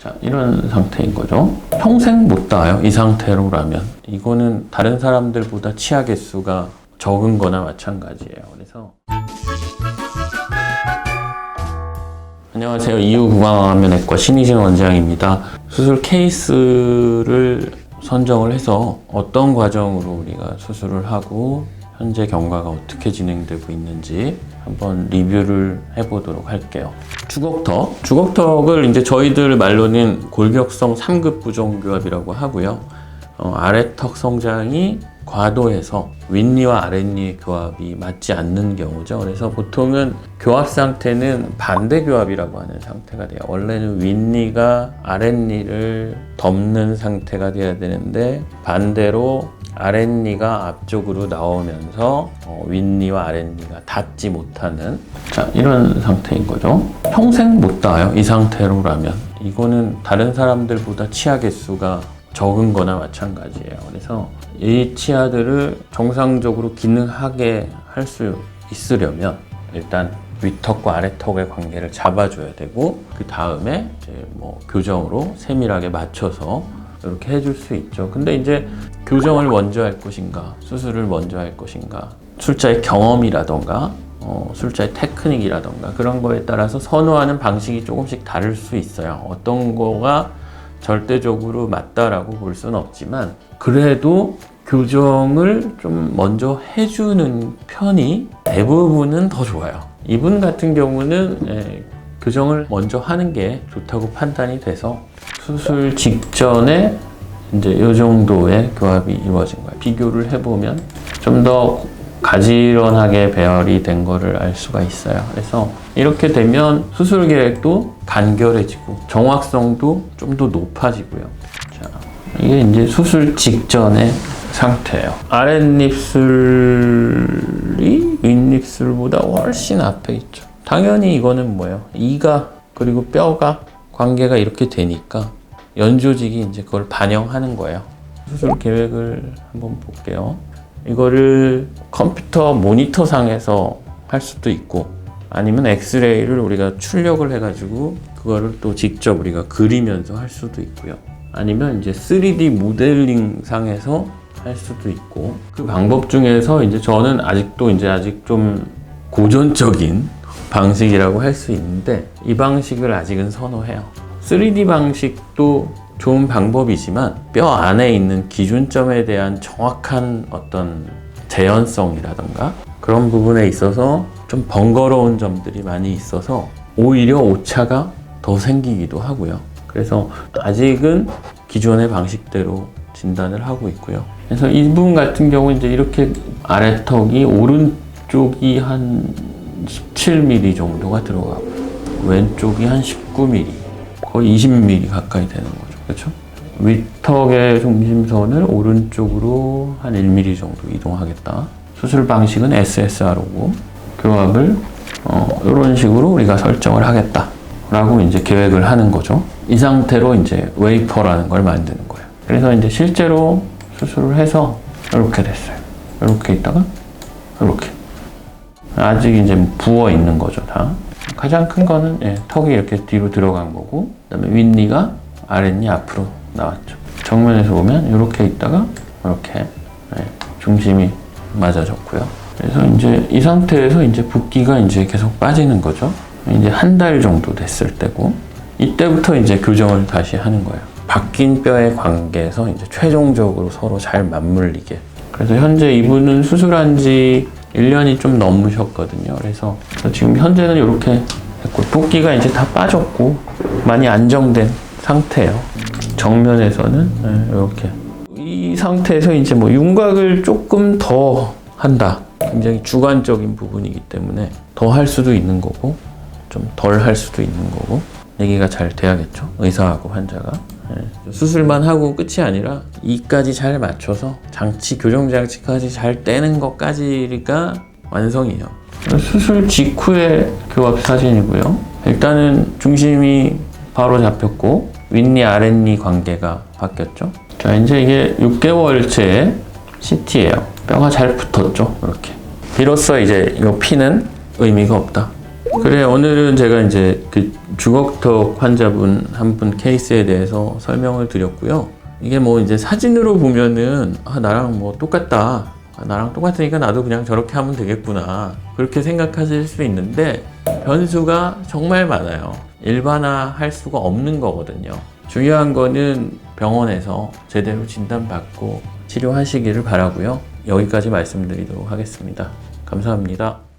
자, 이런 상태인 거죠. 평생 못 닿아요. 이 상태로라면. 이거는 다른 사람들보다 치아 개수가 적은 거나 마찬가지예요. 그래서 안녕하세요. 이후 구강암면외과 신희진 원장입니다. 수술 케이스를 선정을 해서 어떤 과정으로 우리가 수술을 하고 현재 경과가 어떻게 진행되고 있는지 한번 리뷰를 해보도록 할게요. 주걱턱. 주걱턱을 이제 저희들 말로는 골격성 3급 부종교합이라고 하고요. 어, 아래턱 성장이 과도해서 윗니와 아랫니의 교합이 맞지 않는 경우죠. 그래서 보통은 교합 상태는 반대 교합이라고 하는 상태가 돼요. 원래는 윗니가 아랫니를 덮는 상태가 돼야 되는데 반대로 아랫니가 앞쪽으로 나오면서 어, 윗니와 아랫니가 닿지 못하는 자 이런 상태인 거죠. 평생 못 닿아요. 이 상태로라면 이거는 다른 사람들보다 치아 개수가 적은 거나 마찬가지예요. 그래서 이 치아들을 정상적으로 기능하게 할 수 있으려면 일단 윗턱과 아래턱의 관계를 잡아줘야 되고 그 다음에 뭐 교정으로 세밀하게 맞춰서 이렇게 해줄 수 있죠. 근데 이제 교정을 먼저 할 것인가, 수술을 먼저 할 것인가, 술자의 경험이라던가, 어, 술자의 테크닉이라던가 그런 거에 따라서 선호하는 방식이 조금씩 다를 수 있어요. 어떤 거가 절대적으로 맞다라고 볼 수는 없지만 그래도 교정을 좀 먼저 해주는 편이 대부분은 더 좋아요. 이분 같은 경우는 예, 교정을 먼저 하는 게 좋다고 판단이 돼서 수술 직전에 이제 이 정도의 교합이 이루어진 거예요. 비교를 해보면 좀 더 가지런하게 배열이 된 거를 알 수가 있어요. 그래서 이렇게 되면 수술 계획도 간결해지고 정확성도 좀 더 높아지고요. 자, 이게 이제 수술 직전의 상태예요. 아랫입술이 윗입술보다 훨씬 앞에 있죠. 당연히 이거는 뭐예요? 이가 그리고 뼈가 관계가 이렇게 되니까 연조직이 이제 그걸 반영하는 거예요. 수술 계획을 한번 볼게요. 이거를 컴퓨터 모니터 상에서 할 수도 있고 아니면 엑스레이를 우리가 출력을 해가지고 그거를 또 직접 우리가 그리면서 할 수도 있고요. 아니면 이제 3D 모델링 상에서 할 수도 있고 그 방법 중에서 이제 저는 아직도 이제 아직 좀 고전적인 방식이라고 할 수 있는데 이 방식을 아직은 선호해요. 3D 방식도 좋은 방법이지만 뼈 안에 있는 기준점에 대한 정확한 어떤 재현성이라던가 그런 부분에 있어서 좀 번거로운 점들이 많이 있어서 오히려 오차가 더 생기기도 하고요. 그래서 아직은 기존의 방식대로 진단을 하고 있고요. 그래서 이 부분 같은 경우 이제 이렇게 아래턱이 오른쪽이 한 17mm 정도가 들어가고 왼쪽이 한 19mm 거의 20mm 가까이 되는 거죠. 그렇죠? 윗턱의 중심선을 오른쪽으로 한 1mm 정도 이동하겠다. 수술 방식은 SSR오고 교합을 어, 이런 식으로 우리가 설정을 하겠다 라고 이제 계획을 하는 거죠. 이 상태로 이제 웨이퍼라는 걸 만드는 거예요. 그래서 이제 실제로 수술을 해서 이렇게 됐어요. 이렇게 있다가 이렇게 아직 이제 부어 있는 거죠 다. 가장 큰 거는 예, 턱이 이렇게 뒤로 들어간 거고 그다음에 윗니가 아랫니 앞으로 나왔죠. 정면에서 보면 이렇게 있다가 이렇게 예, 중심이 맞아졌고요. 그래서 이제 이 상태에서 이제 붓기가 이제 계속 빠지는 거죠. 이제 한 달 정도 됐을 때고 이때부터 이제 교정을 다시 하는 거예요. 바뀐 뼈의 관계에서 이제 최종적으로 서로 잘 맞물리게. 그래서 현재 이분은 수술한 지 1년이 좀 넘으셨거든요. 그래서 지금 현재는 이렇게 했고 붓기가 이제 다 빠졌고 많이 안정된 상태예요. 정면에서는 네, 이렇게 이 상태에서 이제 뭐 윤곽을 조금 더 한다. 굉장히 주관적인 부분이기 때문에 더 할 수도 있는 거고 좀 덜 할 수도 있는 거고 얘기가 잘 돼야겠죠. 의사하고 환자가 네. 수술만 하고 끝이 아니라 이까지 잘 맞춰서 장치 교정 장치까지 잘 떼는 것까지가 완성이에요. 수술 직후의 교합 사진이고요. 일단은 중심이 바로 잡혔고 윗니 아랫니 관계가 바뀌었죠. 자 이제 이게 6개월째 CT예요. 뼈가 잘 붙었죠. 이렇게. 비로소 이제 이 피는 의미가 없다. 그래 오늘은 제가 이제 그 주걱턱 환자분 한 분 케이스에 대해서 설명을 드렸고요. 이게 뭐 이제 사진으로 보면은 아 나랑 뭐 똑같다. 아, 나랑 똑같으니까 나도 그냥 저렇게 하면 되겠구나. 그렇게 생각하실 수 있는데 변수가 정말 많아요. 일반화 할 수가 없는 거거든요. 중요한 거는 병원에서 제대로 진단받고 치료하시기를 바라고요. 여기까지 말씀드리도록 하겠습니다. 감사합니다.